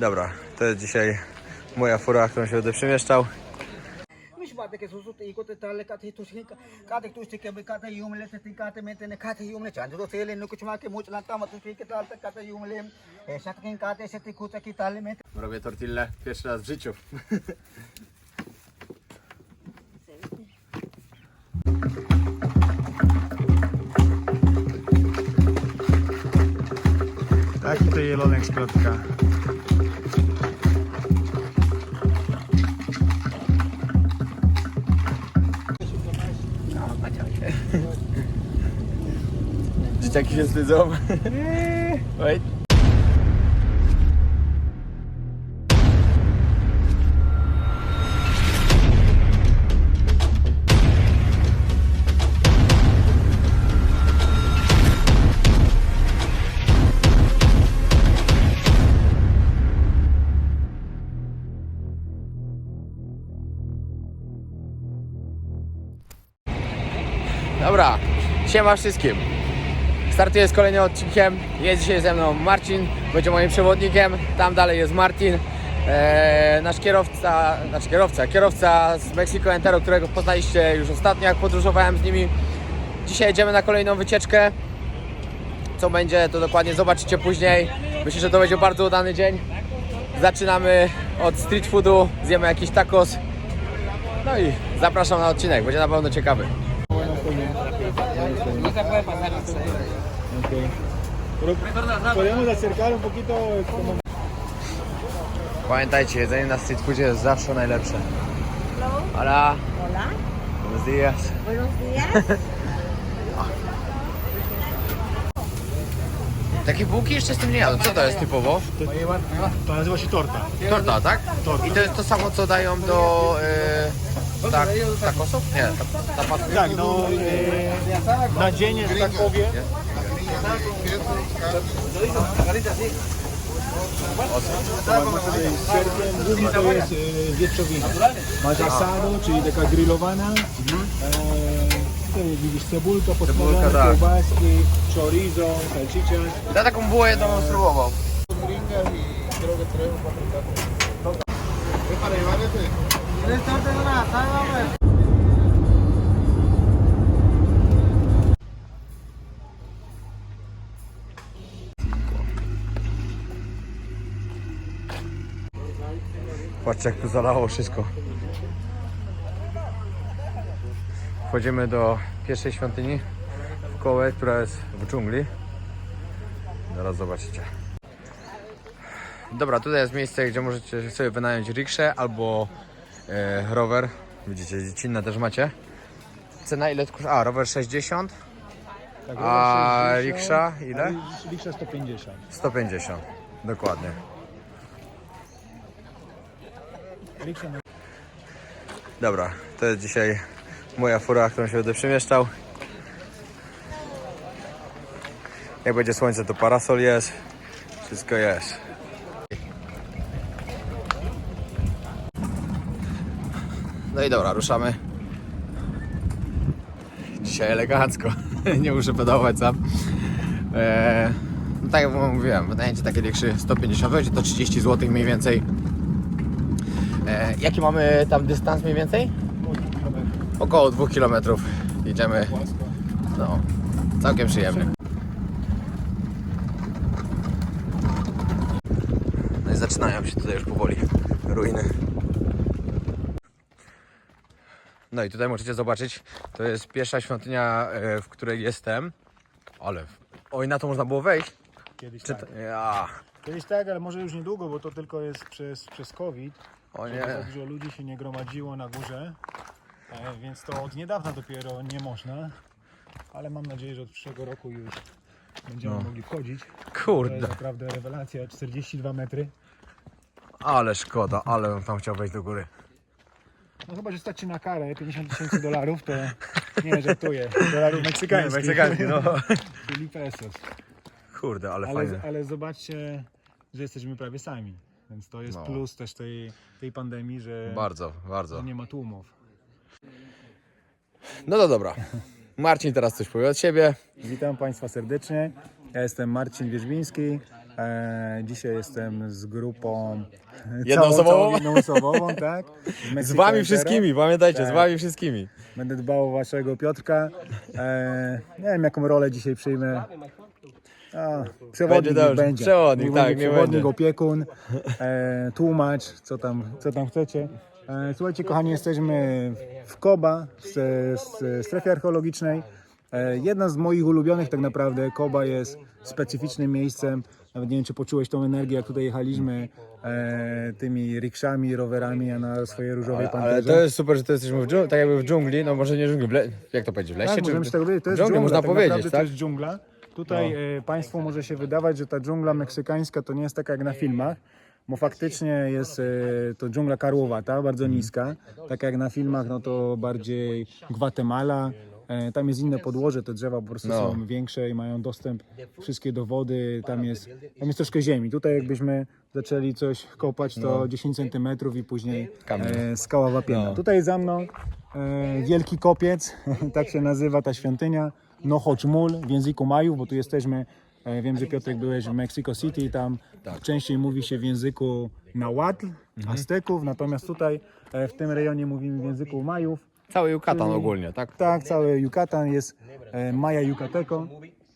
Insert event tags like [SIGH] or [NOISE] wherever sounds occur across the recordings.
Dobra, to jest dzisiaj moja fura, którą się będę przemieszczał. Chan do se le no kuch ma ke much lanta ma tusi ke tal te ka te yum le e shat kin ka te se ti kucha ki tale me Robię tortillę pierwszy raz w życiu. [LAUGHS] Taki to jelonek z plotka. Dzieciaki się wstydzą. Oj. Siema wszystkim. Startuję z kolejnym odcinkiem. Jest dzisiaj ze mną Marcin, będzie moim przewodnikiem. Tam dalej jest Martin, e, nasz kierowca, znaczy kierowca, kierowca z Mexico Entero, którego poznaliście już ostatnio, jak podróżowałem z nimi. Dzisiaj jedziemy na kolejną wycieczkę. Co będzie, to dokładnie zobaczycie później. Myślę, że to będzie bardzo udany dzień. Zaczynamy od street foodu, zjemy jakiś tacos. No i zapraszam na odcinek, będzie na pewno ciekawy. Podemos acercar un poquito como Pamiętajcie, jedzenie na street foodzie jest zawsze najlepsze. Hola. Hola, Buenos días. buenos días. [LAUGHS] Takie bułki jeszcze z tym nie jadłem. Co to jest typowo? to nazywa się torta. Torta, tak? Torta. I to jest to samo, co dają do e, tak, takosów? Nie, ta, ta pasta. Tak, no e, na dzień, że tak powiem. Z serkiem głównie to jest e, wieprzowina. Masz asado, czyli taka grillowana. E, tutaj widzisz cebulka posmażona, tak. kiełbaski, chorizo, salchichas. Ja taką bułę jedną spróbował. Patrzcie jak tu zalało wszystko. Wchodzimy do pierwszej świątyni w Kołę, która jest w dżungli. Zaraz zobaczycie. Dobra, tutaj jest miejsce, gdzie możecie sobie wynająć rikszę albo rower. Widzicie, dziecinne też macie. Cena ile? A, rower 60, Tak, a 60, riksza ile? a Riksza 150. 150. Dokładnie. Riksza na Dobra, to jest dzisiaj moja fura, którą się będę przemieszczał. Jak będzie słońce, to parasol jest. Wszystko jest. No i dobra, ruszamy. Dzisiaj elegancko. [LAUGHS] Nie muszę pedałować sam. Eee, no tak jak mówiłem, wynajęcie takie riekszy 150 będzie to 30 zł mniej więcej. E, jaki mamy tam dystans mniej więcej? Około 2 km jedziemy. No, całkiem przyjemny. No i zaczynają się tutaj już powoli ruiny. No i tutaj możecie zobaczyć, to jest pierwsza świątynia, e, w której jestem. Ale, oj na to można było wejść. Kiedyś Czy tak. to, ja, Kiedyś tak, ale może już niedługo, bo to tylko jest przez, przez COVID. o nie. Za dużo ludzi się nie gromadziło na górze, e, więc to od niedawna dopiero nie można. Ale mam nadzieję, że od przyszłego roku już będziemy No. mogli wchodzić. To jest Kurde, naprawdę rewelacja, 42 metry. ale szkoda, ale bym tam chciał wejść do góry. No chyba, że stać się na karę 50 tysięcy dolarów, to nie żartuję. Dolarów meksykańskich. Meksykański, no. Czyli pesos. Kurde, ale, Ale, fajne. ale zobaczcie, że jesteśmy prawie sami. Więc to jest No. plus też tej, tej pandemii, że Bardzo, bardzo. że nie ma tłumów. No to dobra. Marcin teraz coś powie od siebie. Witam Państwa serdecznie. Ja jestem Marcin Wierzbiński. E, dzisiaj jestem z grupą Jednoosobową? całą, całą jednoosobową, tak? [LAUGHS] Z Mexico wami wszystkimi, pamiętajcie, z Tak. wami wszystkimi. Będę dbał o waszego Piotrka. E, nie wiem jaką rolę dzisiaj przyjmę. A, przewodnik Będzie dobrze. będzie. Przewodnik, tak, będzie nie przewodnik, będzie. opiekun, e, tłumacz, co tam, co tam chcecie. E, słuchajcie kochani, jesteśmy w Koba, z, z strefy archeologicznej. E, jedna z moich ulubionych tak naprawdę, Koba jest specyficznym miejscem. Nawet nie wiem, czy poczułeś tą energię, jak tutaj jechaliśmy e, tymi rikszami, rowerami, a na swojej różowej Ale panterze. to jest super, że to jesteśmy w dżungli, tak jakby w dżungli, no może nie w dżungli, w le... jak to powiedzieć, w lesie Tak, możemy się tak powiedzieć. To jest dżungla, można tak powiedzieć, naprawdę tak? To jest dżungla. Tutaj e, Państwu może się wydawać, że ta dżungla meksykańska to nie jest taka jak na filmach, bo faktycznie jest e, to dżungla karłowata, bardzo niska. Tak jak na filmach, no to bardziej Gwatemala. E, tam jest inne podłoże, te drzewa po prostu No. są większe i mają dostęp wszystkie do wody. Tam jest, tam jest troszkę ziemi. Tutaj jakbyśmy zaczęli coś kopać, to 10 cm i później No. E, skała wapienna. No. Tutaj za mną e, Wielki Kopiec, [LAUGHS] tak się nazywa ta świątynia. Nohochmul w języku Majów, bo tu jesteśmy. E, wiem, że Piotrek byłeś w Mexico City i tam Tak. częściej mówi się w języku Nahuatl, Mhm. Azteków, natomiast tutaj e, w tym rejonie mówimy w języku Majów. Cały Yucatan ogólnie, tak? Tak, cały Yucatan jest e, Maja Yucateco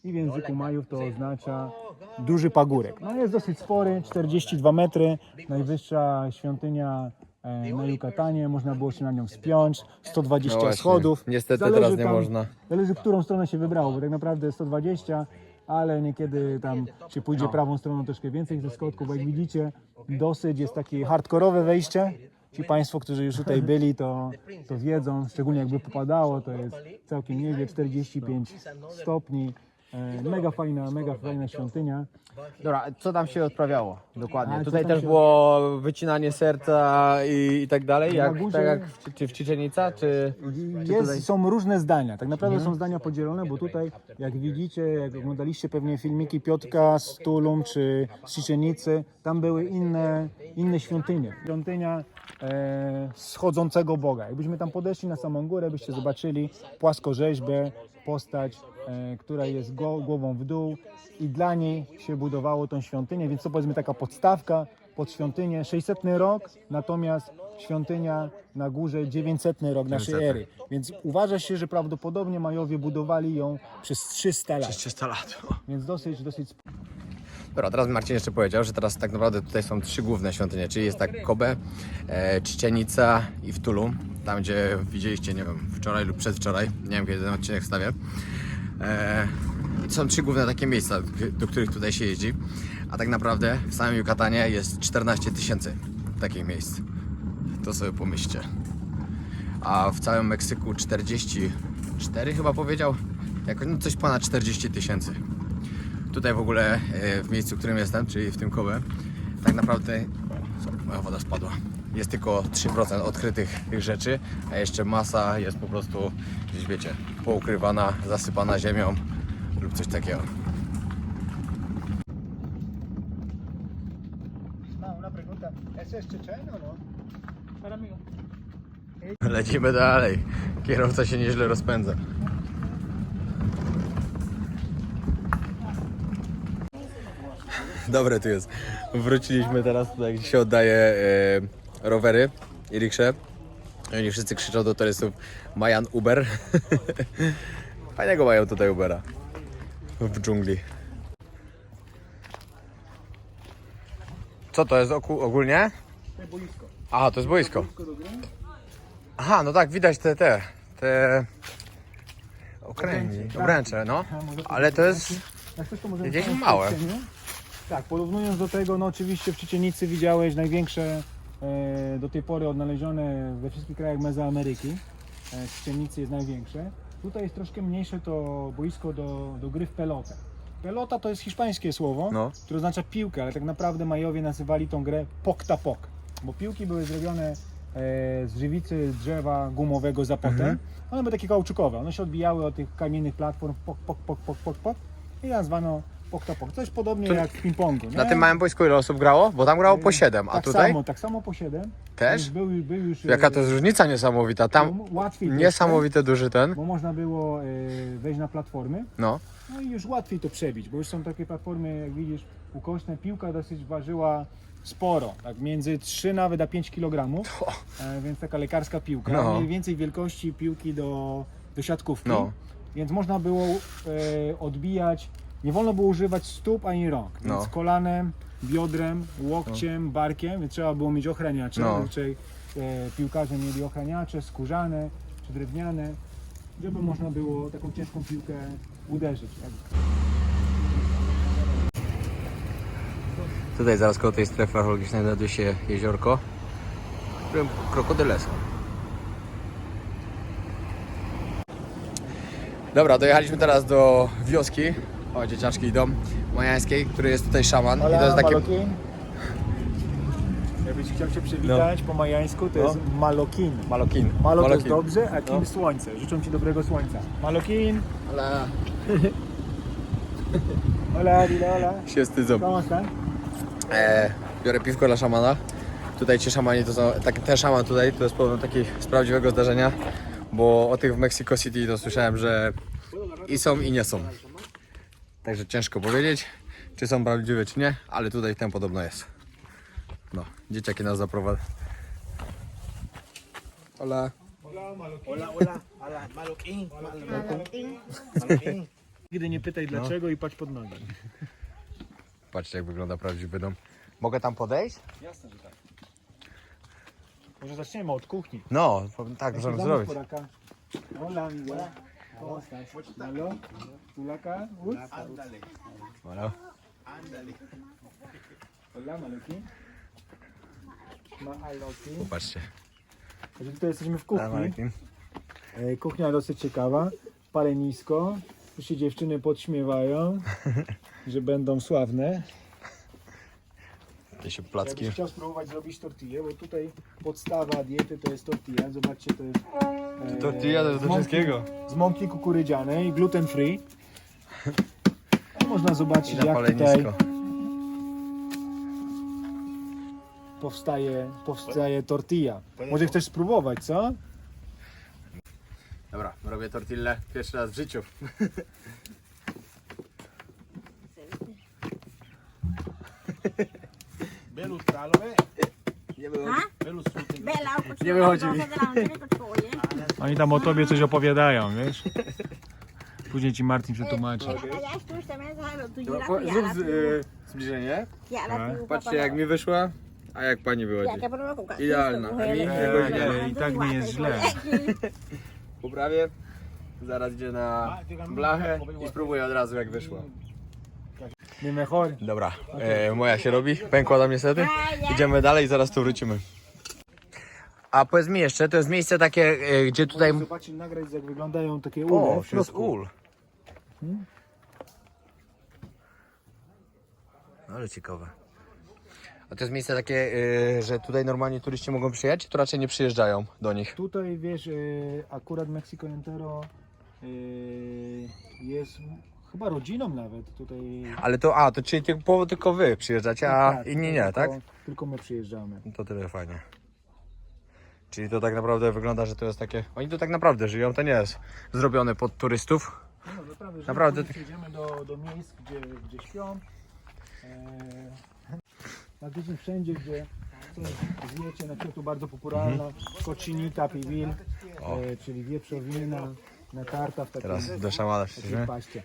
i w języku Majów to oznacza duży pagórek. No jest dosyć spory, 42 metry, najwyższa świątynia e, na Yucatanie, można było się na nią wspiąć, 120 No właśnie. schodów. Niestety teraz nie można. Zależy, którą stronę się wybrało, bo tak naprawdę 120, ale niekiedy tam się pójdzie No. prawą stroną troszkę więcej ze schodków, bo jak widzicie, dosyć jest takie hardkorowe wejście. Ci Państwo, którzy już tutaj byli, to, to wiedzą, szczególnie jakby popadało, to jest całkiem nieźle, 45 stopni. E, Mega fajna, mega fajna świątynia. Dobra, co tam się odprawiało dokładnie? A, co Tutaj tam też się- było wycinanie serca i, i tak dalej, jak, górze- tak jak w, czy w czy... Jest, Są różne zdania, tak naprawdę Mhm. są zdania podzielone, bo tutaj jak widzicie, jak oglądaliście pewnie filmiki Piotrka z Tulum czy z Chichenicy, tam były inne, inne świątynie. Świątynia schodzącego Boga. Jakbyśmy tam podeszli na samą górę, byście zobaczyli płaskorzeźbę, postać, e, która jest głową w dół i dla niej się budowało tą świątynię, więc to powiedzmy taka podstawka pod świątynię, 600 rok, natomiast świątynia na górze 900 rok naszej 900. ery. Więc uważa się, że prawdopodobnie Majowie budowali ją przez 300 lat, 300 lat. więc dosyć, dosyć Dobra, teraz Marcin jeszcze powiedział, że teraz tak naprawdę tutaj są trzy główne świątynie, czyli jest tak Kobe, e, Czcienica i w Tulum, tam gdzie widzieliście, nie wiem, wczoraj lub przedwczoraj, nie wiem kiedy ten odcinek wstawię. E, są trzy główne takie miejsca, do których tutaj się jeździ, a tak naprawdę w samym Yucatanie jest 14 tysięcy takich miejsc. To sobie pomyślcie. A w całym Meksyku 44 chyba powiedział, jakoś no coś ponad 40 tysięcy. Tutaj w ogóle e, w miejscu, w którym jestem, czyli w tym Kobe, tak naprawdę moja woda spadła. Jest tylko 3% odkrytych tych rzeczy, a jeszcze masa jest po prostu gdzieś wiecie, poukrywana, zasypana ziemią lub coś takiego. Lecimy dalej. Kierowca się nieźle rozpędza. Dobre tu jest. Wróciliśmy teraz tutaj, gdzie się oddaje e, rowery i riksze. Oni wszyscy krzyczą do turystów Majan Uber. [LAUGHS] Fajnego mają tutaj Ubera. W dżungli. Co to jest ogólnie? Aha, to jest boisko. Aha, no tak, widać te, te, te okręgi, obręcze, no. Ale to jest, Jak coś, to możemy Gdzieś stanąć w małe. Tak, porównując do tego, no oczywiście w Czycienicy widziałeś największe e, do tej pory odnalezione we wszystkich krajach Mezoameryki. E, w jest największe. Tutaj jest troszkę mniejsze to boisko do, do gry w pelotę. Pelota to jest hiszpańskie słowo, No. które oznacza piłkę, ale tak naprawdę Majowie nazywali tą grę pok-ta-pok, bo piłki były zrobione e, z żywicy drzewa gumowego zapotem. Mhm. One były takie kauczukowe, one się odbijały od tych kamiennych platform, pok, pok, pok, pok, pok, pok i nazwano Coś podobnie jak w ping-pongu. nie? Na tym małym boisku ile osób grało? Bo tam grało po 7, a tak tutaj Samo, tak samo po 7. też? Był, był już, Jaka e, to jest różnica niesamowita. Tam łatwiej niesamowity duży ten. Bo można było e, wejść na platformy, No, no i już łatwiej to przebić, bo już są takie platformy, jak widzisz, ukośne. Piłka dosyć ważyła sporo, tak między 3 nawet a 5 kg, [LAUGHS] e, więc taka lekarska piłka, No. mniej więcej wielkości piłki do, do siatkówki, No. więc można było e, odbijać, nie wolno było używać stóp ani rąk, No. więc kolanem, biodrem, łokciem, barkiem, więc trzeba było mieć ochraniacze, No. zazwyczaj e, piłkarze mieli ochraniacze skórzane czy drewniane, żeby można było taką ciężką piłkę uderzyć. tutaj zaraz koło tej strefy archeologicznej znajduje się jeziorko, w którym krokodyle są. Dobra, dojechaliśmy teraz do wioski, o dzieciaczki idą, majańskiej, który jest tutaj szaman. I to jest takie... Malokin. [LAUGHS] Jakbyś chciał się przywitać po majańsku, to No. jest Malokin. Malokin. Malo to jest Malokin. dobrze, a kim No. słońce. Życzę Ci dobrego słońca. Malokin. Ale Hola, [LAUGHS] dile hola. się wstydzą. ¿Cómo están? E, biorę piwko dla szamana. Tutaj ci szamani to są, tak, ten szaman tutaj to jest podobno taki z prawdziwego zdarzenia, bo o tych w Mexico City to słyszałem, że i są i nie są. Także ciężko powiedzieć, czy są prawdziwe czy nie, ale tutaj ten podobno jest. No, dzieciaki nas zaprowadzą. Hola. Hola, hola, hola, Malokin, Malokin. Nigdy nie No. pytaj dlaczego i patrz pod nogi. Patrzcie jak wygląda prawdziwy dom. Mogę tam podejść? Jasne, że tak. Może zaczniemy od kuchni. No, tak możemy zrobić. acá. Hola, Malo? ¿Tú la acá? Uy. Hola. Malokin. Malokin. Popatrzcie. Także tutaj jesteśmy w kuchni. E, Kuchnia dosyć ciekawa. Palenisko. Tu się dziewczyny podśmiewają, [LAUGHS] że będą sławne. Jakieś placki. Jakbyś chciał spróbować zrobić tortillę, bo tutaj podstawa diety to jest tortilla. Zobaczcie, to jest e, Tortilla to jest z do mąki- wszystkiego. Z mąki kukurydzianej, gluten free. Można zobaczyć jak tutaj powstaje, powstaje tortilla. Może chcesz spróbować, co? Dobra, robię tortillę pierwszy raz w życiu. [LAUGHS] Nie wychodzi mi. Oni tam o tobie coś opowiadają, wiesz? Później ci Martin przetłumaczy. Zrób z, y, zbliżenie. Patrzcie jak mi wyszła, a jak pani wychodzi. Idealna. A mi jakoś nie. i tak nie jest źle. Poprawię. Zaraz idzie na blachę i spróbuję od razu jak wyszło. Nie mejor. Dobra, e, moja się robi. Pękła tam niestety. Idziemy dalej i zaraz tu wrócimy. A powiedz mi jeszcze, to jest miejsce takie, e, gdzie tutaj... Zobaczcie, nagrać jak wyglądają takie ule O, w to jest środku. ul. Ale ciekawe. A to jest miejsce takie, e, że tutaj normalnie turyści mogą przyjechać, czy to raczej nie przyjeżdżają do nich? Tutaj wiesz, e, akurat Mexico Entero e, jest chyba rodziną nawet tutaj. Ale to, a, to czyli tylko, tylko wy przyjeżdżacie, a Tak, inni tylko- nie, tak? Tylko my przyjeżdżamy. To tyle fajnie. Czyli to tak naprawdę wygląda, że to jest takie. Oni tu tak naprawdę żyją, to nie jest zrobione pod turystów. No, naprawdę, później Jedziemy do, do miejsc, gdzie, gdzie śpią. E, praktycznie wszędzie, gdzie zjecie, na przykład tu bardzo popularna kocinita Mhm. O. e, czyli wieprzowina na tarta w takiej, Teraz do szamana przyjdziemy. paście.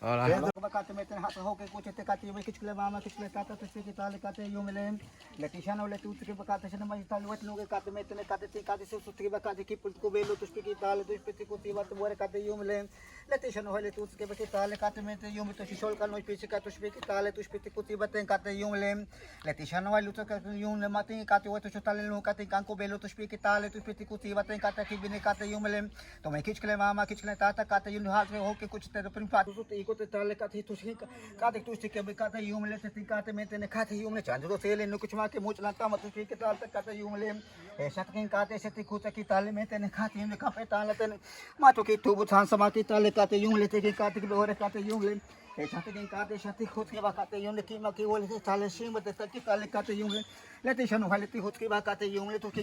Ola. Kate meten hat hoke kuche te kate me kichkle mama kichkle tata te speke tale kate yumlem leti shano leti utke bakate shana mai tal wet nuge kate meten kate te kate se sutke bakate ki pult ko belo to speke tale to speke ko ti wat bore kate yumlem leti shano hele tu utke bake tale kate meten yum to shol kan no speke kate speke tale to speke ko ti baten kate yumlem leti shano hele tu kate yum le mate kate wat to tale no kate kan ko belo to speke tale to speke ko ti baten kate ki bine kate yumlem to me kichkle mama kichkle tata kate yun hat hoke kuche te prin pat tu te ko te tale kate tu speke kate tu speke be kate yum le te kate meten kate yum le chanjo se le no kuch ma ke much lanta mat speke tale te kate yum le e satkin kate se te kucha ki tale meten kate yum le kape tale te ma to ki tu bu than sama ki tale kate yum le te ki kate ki ore kate yum le e chate kin kate chate khut ke ba kate yung le ki ma ki wole se tale sim ba te ki tale kate yung le te shanu hale ti hut ki ba kate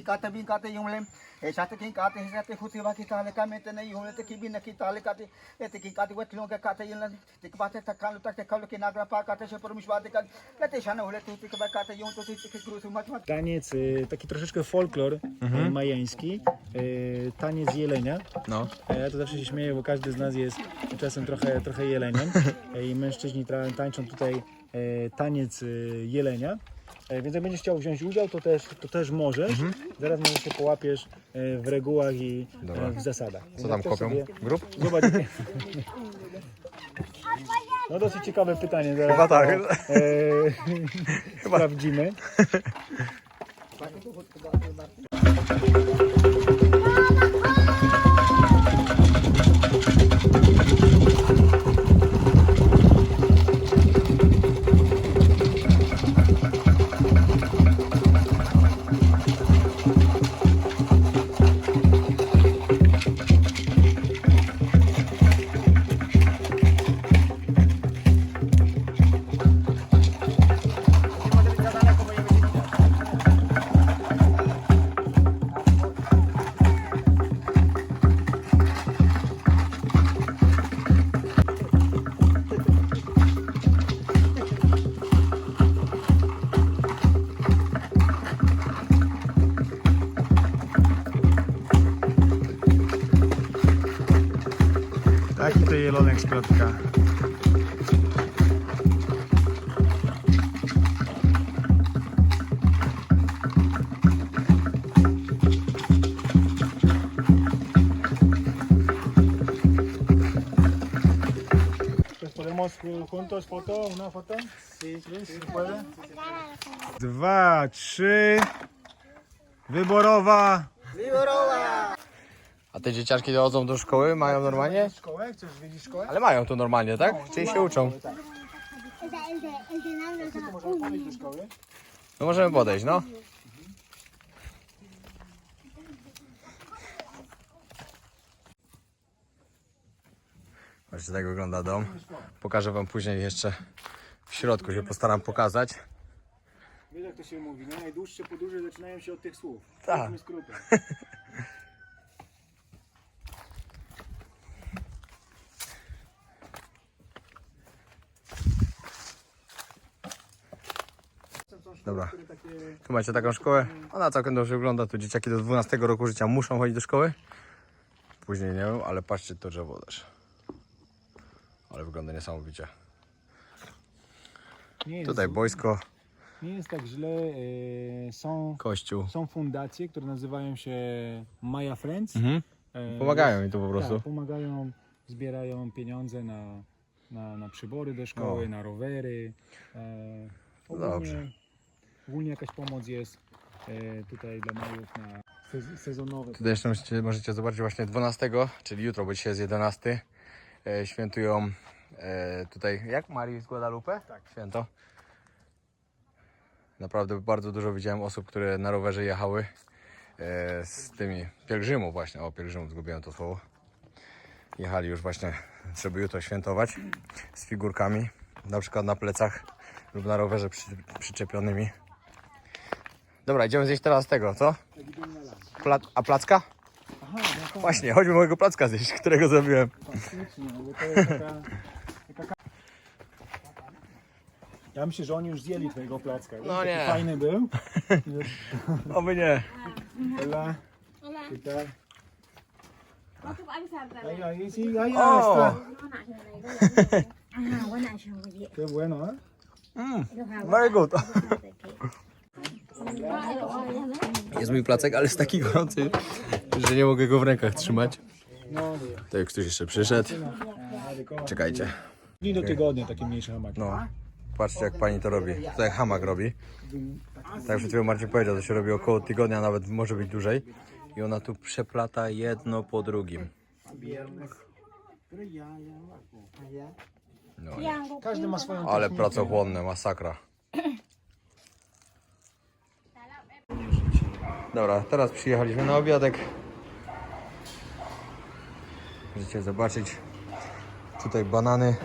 kate bi kate yum le e shat ki kate hi sat hut ki ba ki tale ka te nahi na ki kate e te ki kate wat lo kate yum le te ki tak kalu tak te kalu ki nagra pa kate się pormish wade ka le te shanu hale ti ki ba kate to ti ki krusu mat mat taniec taki troszeczkę folklor e, mhm. majański. E, taniec jelenia. No. Ja to zawsze się śmieję bo każdy z nas jest czasem trochę trochę jeleniem. I mężczyźni tańczą tutaj taniec jelenia. E, Więc jak będziesz chciał wziąć udział, to też, to też możesz. Zaraz może się połapiesz e, w regułach i Dobra. e, w zasadach. Co tam kopią? sobie- Grób? Zobacz. [LAUGHS] No dosyć ciekawe pytanie. Zaraz Chyba tak. to, E, sprawdzimy. [LAUGHS] podemos juntos foto, una foto? Sí, sí, puede. Dwa, trzy. Wyborowa. A te dzieciaczki dochodzą do szkoły? Mają normalnie? Szkołę? Chcesz wiedzieć szkołę? Ale mają tu normalnie, tak? Czyli się uczą. Możemy podejść do szkoły? No możemy podejść, no. Właśnie tak wygląda dom. Pokażę wam później jeszcze w środku się postaram pokazać. Wiesz jak to się mówi, nie? Najdłuższe podróże zaczynają się od tych słów. Tak. [LAUGHS] Dobra. Tu macie taką szkołę. Ona całkiem dobrze wygląda. Tu dzieciaki do 12 roku życia muszą chodzić do szkoły. Później nie wiem, ale patrzcie to drzewo też. Ale wygląda niesamowicie. Nie jest, Tutaj boisko, nie jest tak źle. E, są, kościół. są fundacje, które nazywają się Maya Friends. Mhm. E, Pomagają mi tu po prostu. Tak, pomagają, zbierają pieniądze na, na, na przybory do szkoły, O. na rowery. E, ogólnie, Dobrze. Ogólnie jakaś pomoc jest e, tutaj dla Majów na sez- sezonowe. Tutaj jeszcze możecie, możecie zobaczyć właśnie 12, czyli jutro, bo dzisiaj jest 11. E, świętują e, tutaj, jak Marii z Guadalupe? Tak. Święto. Naprawdę bardzo dużo widziałem osób, które na rowerze jechały e, z tymi pielgrzymów właśnie, o pielgrzymów zgubiłem to słowo. Jechali już właśnie, żeby jutro świętować z figurkami, na przykład na plecach lub na rowerze przy, przyczepionymi. Dobra, idziemy zjeść teraz tego, co? Pla a placka? Aha, no tak, Właśnie, chodźmy mojego placka zjeść, którego zrobiłem. faktycznie, bo to jest taka, taka... Ja myślę, że oni już zjeli twojego placka. No Taki nie. Fajny był. [LAUGHS] Oby nie. Hola, Hola. ¿qué tal? Có chúc anh sao ta Ahí, ahí, sí, ahí Oh. está. Qué bueno, ¿eh? Mm, very good. Jest mój placek, ale jest taki gorący, że nie mogę go w rękach trzymać. To jak ktoś jeszcze przyszedł. Czekajcie. Dni do tygodnia takie mniejsze hamaki. No. Patrzcie jak pani to robi. To jak hamak robi. Tak jak przed chwilą Marcin powiedział, to się robi około tygodnia, nawet może być dłużej. I ona tu przeplata jedno po drugim. No, i- Każdy ma swoją ale pracochłonne, masakra. Dobra, teraz przyjechaliśmy na obiadek. Możecie zobaczyć. Tutaj banany,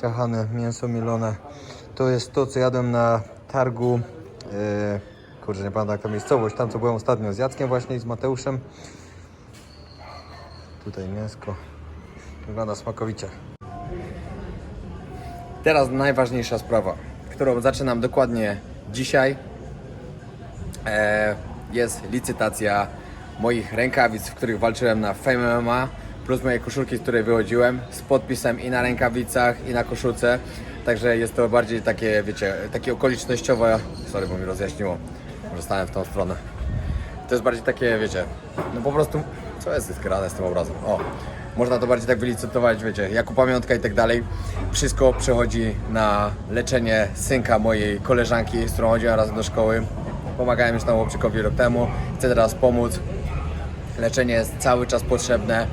ciachane, mięso mielone. To jest to, co jadłem na targu. Yy, kurczę, nie pamiętam jak miejscowość. Tam, co byłem ostatnio z Jackiem właśnie i z Mateuszem. Tutaj mięsko. Wygląda smakowicie. Teraz najważniejsza sprawa, którą zaczynam dokładnie dzisiaj. E, jest licytacja moich rękawic, w których walczyłem na Fame MMA, plus moje koszulki, z której wychodziłem, z podpisem i na rękawicach, i na koszulce. Także jest to bardziej takie, wiecie, takie okolicznościowe. Sorry, bo mi rozjaśniło. Może stanę w tą stronę. To jest bardziej takie, wiecie, no po prostu, co jest grane z tym obrazem? O, można to bardziej tak wylicytować, wiecie, jako pamiątka i tak dalej. Wszystko przechodzi na leczenie synka mojej koleżanki, z którą chodziłem razem do szkoły. Pomagałem już temu chłopczykowi rok temu, chcę teraz pomóc. Leczenie jest cały czas potrzebne.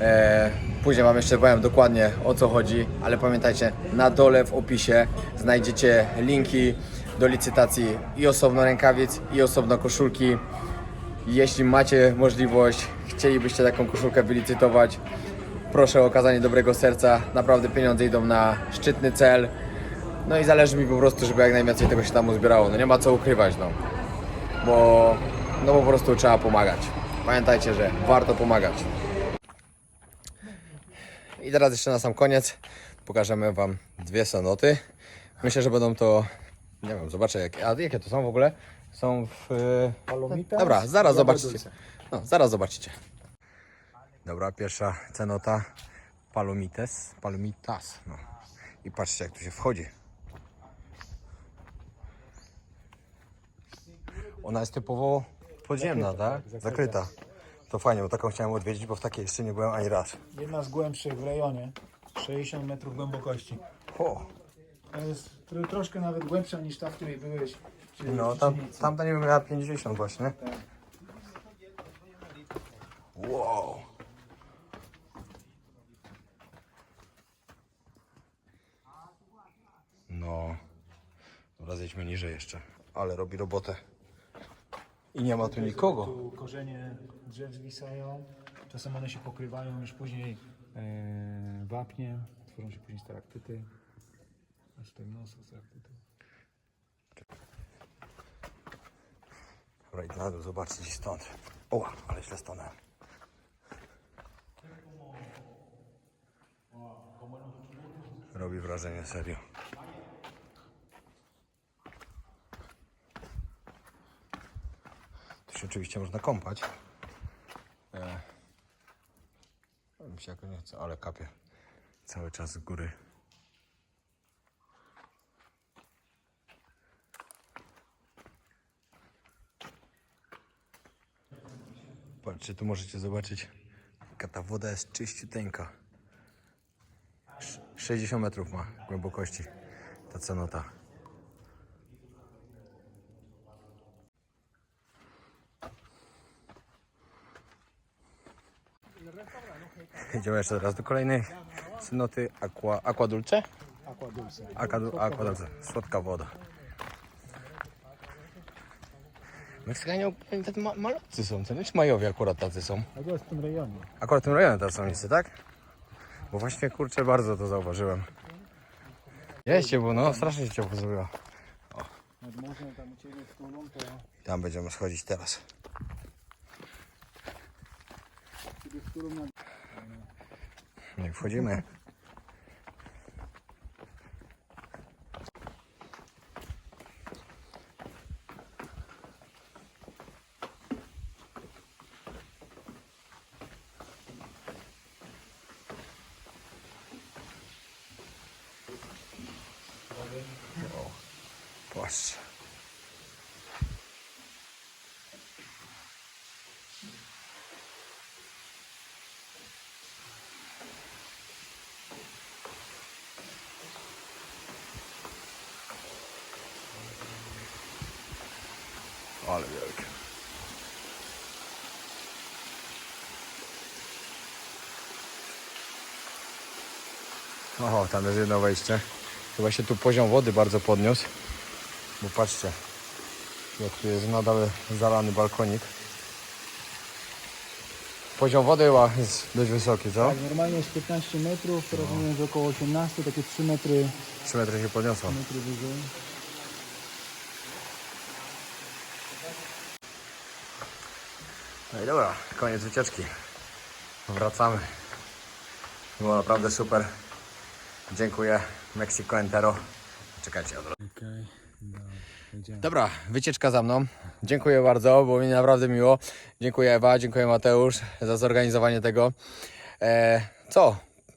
E, później Wam jeszcze powiem dokładnie o co chodzi, ale pamiętajcie, na dole w opisie znajdziecie linki do licytacji i osobno rękawic, i osobno koszulki. Jeśli macie możliwość, chcielibyście taką koszulkę wylicytować, proszę o okazanie dobrego serca. Naprawdę pieniądze idą na szczytny cel. No i zależy mi po prostu, żeby jak najwięcej tego się tam uzbierało. No nie ma co ukrywać, no. Bo no po prostu trzeba pomagać. Pamiętajcie, że warto pomagać. I teraz jeszcze na sam koniec pokażemy Wam dwie sonoty. Myślę, że będą to, nie wiem, zobaczę jakie, a jakie to są w ogóle? Są w... Palomitas Dobra, zaraz zobaczycie. No, zaraz zobaczycie. Dobra, pierwsza cenota Palomites, Palomitas. No. I patrzcie jak tu się wchodzi. Ona jest typowo podziemna, tak? Zakryta. To fajnie, bo taką chciałem odwiedzić, bo w takiej jeszcze nie byłem ani raz. Jedna z głębszych w rejonie, 60 metrów głębokości. O, To jest tro, troszkę nawet głębsza niż ta, w której byłeś. Czyli No, tam, tamta nie wiem, miała 50 właśnie. Wow. No. Dobra, zejdźmy niżej jeszcze. Ale robi robotę. I nie ma tu nikogo. Tu korzenie drzew zwisają, czasem one się pokrywają już później e, wapniem, tworzą się później stalaktyty. Aż tutaj mnóstwo stalaktytów. Dobra, idę na dół, zobaczcie stąd. O, ale źle stanąłem. Robi wrażenie, serio. Tu się oczywiście można kąpać. E, mi się jakoś nie chce, ale kapie cały czas z góry. Patrzcie, tu możecie zobaczyć, jaka ta woda jest czyściuteńka. Sz- 60 metrów ma głębokości ta cenota. Idziemy jeszcze teraz do kolejnej cenoty Aqua, Aqua Dulce? Aqua Dulce. Aqua, du- Aqua Dulce, słodka woda. Meksykanie tacy ma- malutcy są, co nie? Czy majowie akurat tacy są? A to jest w tym rejonie. Akurat w tym rejonie teraz są miejsce, tak? Bo właśnie kurczę bardzo to zauważyłem. Jeźdźcie, bo no strasznie się ciepło zrobiło. Nad morzem tam u Ciebie w Tulum to Tam będziemy schodzić teraz. W nad... No i wchodzimy. O, Patrzcie. Ale wielkie. Oho, tam jest jedno wejście. Chyba się tu poziom wody bardzo podniósł. Bo patrzcie, jak tu jest nadal zalany balkonik. Poziom wody chyba jest dość wysoki, co? Tak, normalnie jest 15 metrów, teraz no. jest około 18, takie 3 metry, 3 metry się podniosło. metry wyżej. No i dobra, koniec wycieczki. Wracamy. Było naprawdę super. Dziękuję. Mexico Entero. Czekajcie, od razu. Okej, dobra. Dobra, wycieczka za mną. Dziękuję bardzo, było mi naprawdę miło. Dziękuję Ewa, dziękuję Mateusz za zorganizowanie tego. E, co?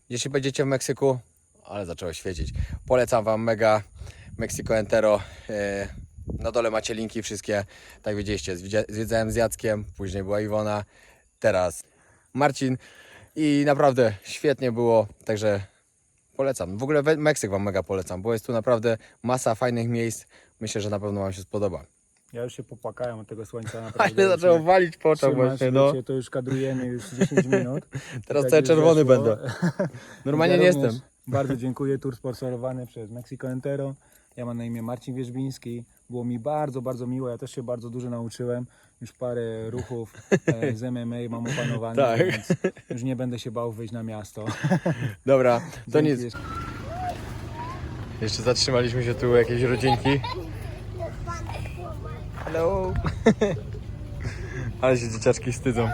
Jeśli będziecie w Meksyku, ale zaczęło świecić, polecam Wam mega Mexico Entero. E, na dole macie linki wszystkie. Tak widzieliście, zwidzia- zwiedzałem z Jackiem, później była Iwona, teraz Marcin i naprawdę świetnie było, także polecam. W ogóle Meksyk Wam mega polecam, bo jest tu naprawdę masa fajnych miejsc. Myślę, że na pewno Wam się spodoba. Ja już się popłakałem od tego słońca [LAUGHS] naprawdę. Ale zaczęło walić po oczach właśnie, no. To już kadrujemy już 10 minut. [LAUGHS] Teraz Tak cały czerwony weszło. będę. [LAUGHS] Normalnie Ja nie jestem. Bardzo dziękuję. Tur sponsorowany przez Mexico Entero. Ja mam na imię Marcin Wierzbiński. Było mi bardzo, bardzo miło. Ja też się bardzo dużo nauczyłem. Już parę ruchów e, [LAUGHS] z MMA mam opanowane, Tak. więc już nie będę się bał wyjść na miasto. [LAUGHS] Dobra, to Dzięki nic. Jeszcze zatrzymaliśmy się tu u jakiejś rodzinki. Hello. [LAUGHS] Ale się dzieciaczki wstydzą.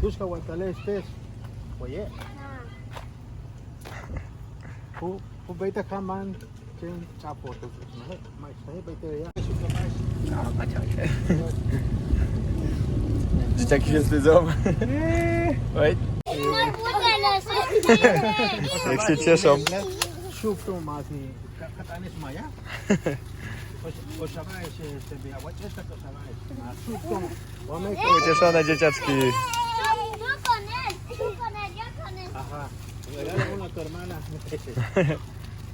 Busca Guatalestes. Oye. Pu pu baita kaman chen chapo to. Mai sai baita ya. Dzieciaki się wstydzą. Oj, jak się cieszą. Szufro mazi. Katanes maya. O sabay się się bia. Wachesta to sabay. Ma szufro. Wame Ucieszone dzieciaczki. Regala a tu hermana.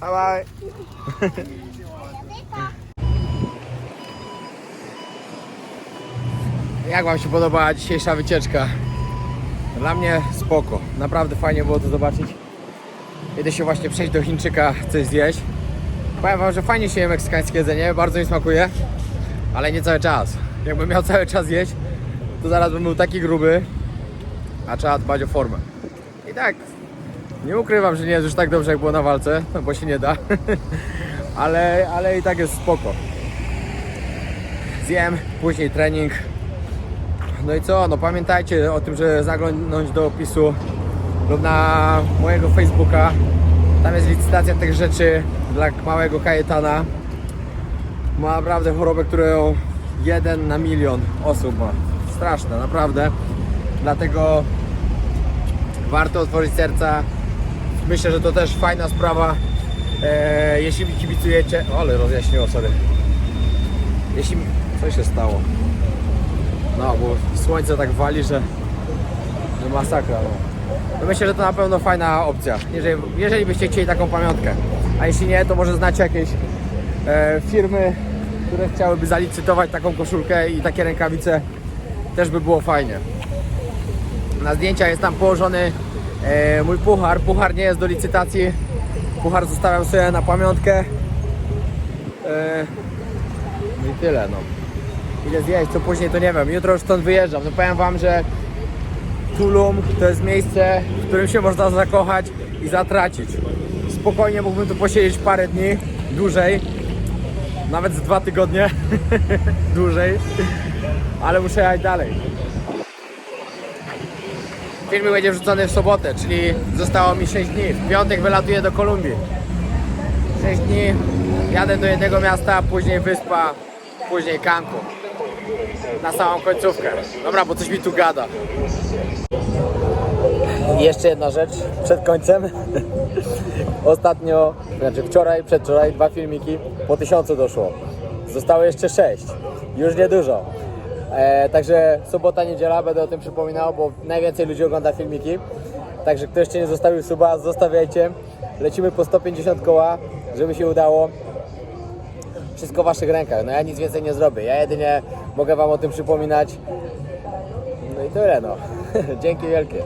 Bye bye. Jak Wam się podobała dzisiejsza wycieczka? Dla mnie spoko. Naprawdę fajnie było to zobaczyć. Idę się właśnie przejść do Chińczyka, coś zjeść. Powiem Wam, że fajnie się je meksykańskie jedzenie, bardzo mi smakuje, ale nie cały czas. Jakbym miał cały czas jeść, to zaraz bym był taki gruby, a trzeba dbać o formę. I tak, nie ukrywam, że nie jest już tak dobrze jak było na walce, no bo się nie da. [LAUGHS] ale, ale i tak jest spoko. Zjem, później trening. No i co? No pamiętajcie o tym, że zaglądnąć do opisu lub na mojego Facebooka. Tam jest licytacja tych rzeczy dla małego Kajetana. Ma naprawdę chorobę, którą jeden na milion osób ma. Straszne, naprawdę. Dlatego warto otworzyć serca. Myślę, że to też fajna sprawa. E, jeśli mi kibicujecie. O, ale rozjaśniło, sorry. Jeśli. mi- Co się stało? No, bo słońce tak wali, że. że masakra. No. no myślę, że to na pewno fajna opcja. Jeżeli, jeżeli byście chcieli taką pamiątkę. A jeśli nie, to może znacie jakieś e, firmy, które chciałyby zalicytować taką koszulkę i takie rękawice. Też by było fajnie. Na zdjęciach jest tam położony e, mój puchar. Puchar nie jest do licytacji. Puchar zostawiam sobie na pamiątkę. E, no I tyle no. Ile zjeść, co później to nie wiem. Jutro już stąd wyjeżdżam. No powiem wam, że Tulum to jest miejsce, w którym się można zakochać i zatracić. Spokojnie mógłbym tu posiedzieć parę dni, dłużej. Nawet z dwa tygodnie [LAUGHS] dłużej. Ale muszę jechać dalej. Film będzie wrzucony w sobotę, czyli zostało mi 6 dni. W piątek wylatuję do Kolumbii. 6 dni, jadę do jednego miasta, później wyspa, później Cancun. Na samą końcówkę. Dobra, bo coś mi tu gada. Jeszcze jedna rzecz przed końcem. [LAUGHS] Ostatnio, znaczy wczoraj, przedwczoraj dwa filmiki po tysiącu doszło. Zostało jeszcze sześć. Już niedużo. E, także sobota, niedziela będę o tym przypominał, bo najwięcej ludzi ogląda filmiki. Także kto jeszcze nie zostawił suba, zostawiajcie. Lecimy po 150 koła, żeby się udało. Wszystko w waszych rękach. No ja nic więcej nie zrobię. Ja jedynie mogę wam o tym przypominać. No i tyle no. [LAUGHS] Dzięki wielkie.